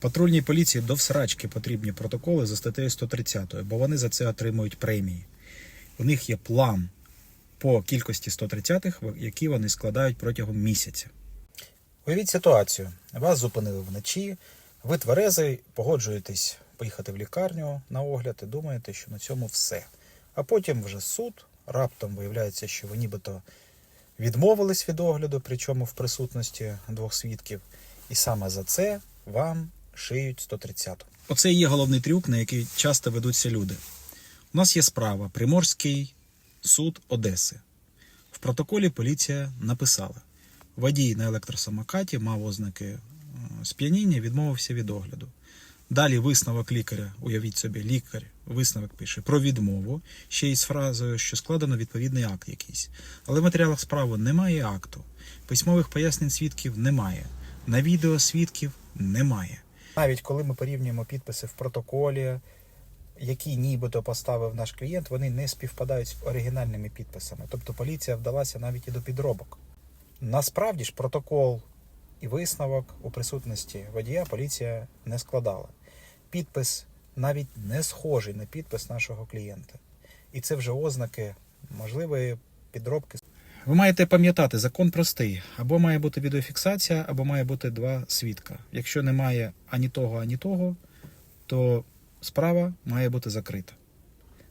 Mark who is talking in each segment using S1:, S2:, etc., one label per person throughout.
S1: Патрульній поліції до всрачки потрібні протоколи за статтею 130, бо вони за це отримують премії. У них є план по кількості 130-х, які вони складають протягом місяця. Уявіть ситуацію. Вас зупинили вночі, ви тверезий, погоджуєтесь поїхати в лікарню на огляд і думаєте, що на цьому все. А потім вже суд, раптом виявляється, що ви нібито відмовились від огляду, причому в присутності двох свідків, і саме за це вам шиють 130. Оце і є головний трюк, на який часто ведуться люди. У нас є справа Приморський суд Одеси. В протоколі поліція написала: водій на електросамокаті мав ознаки е, сп'яніння, відмовився від огляду. Далі висновок лікаря, уявіть собі, лікар висновок пише про відмову, ще й з фразою, що складено відповідний акт якийсь. Але в матеріалах справи немає акту, письмових пояснень свідків немає, на відео свідків немає. Навіть коли ми порівнюємо підписи в протоколі, які нібито поставив наш клієнт, вони не співпадають з оригінальними підписами. Тобто поліція вдалася навіть і до підробок. Насправді ж протокол і висновок у присутності водія поліція не складала. Підпис навіть не схожий на підпис нашого клієнта. І це вже ознаки можливої підробки. Ви маєте пам'ятати, закон простий: або має бути відеофіксація, або має бути два свідка. Якщо немає ані того, ані того, то справа має бути закрита.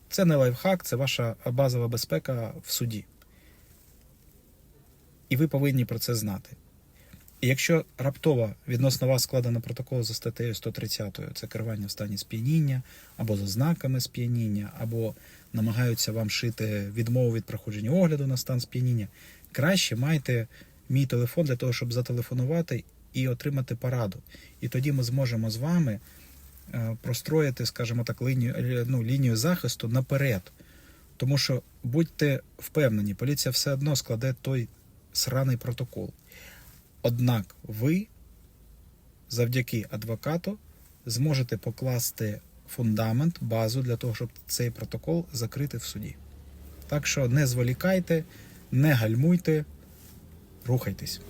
S1: Це не лайфхак, це ваша базова безпека в суді. І ви повинні про це знати. І якщо раптово відносно вас складено протокол за статтею 130, це керування в стані сп'яніння, або з ознаками сп'яніння, або намагаються вам шити відмову від проходження огляду на стан сп'яніння, краще майте мій телефон для того, щоб зателефонувати і отримати пораду. І тоді ми зможемо з вами е, простроїти, скажімо так, лінію, е, ну, лінію захисту наперед. Тому що будьте впевнені, поліція все одно складе той сраний протокол. Однак ви завдяки адвокату зможете покласти фундамент, базу для того, щоб цей протокол закрити в суді. Так що не зволікайте, не гальмуйте, рухайтесь.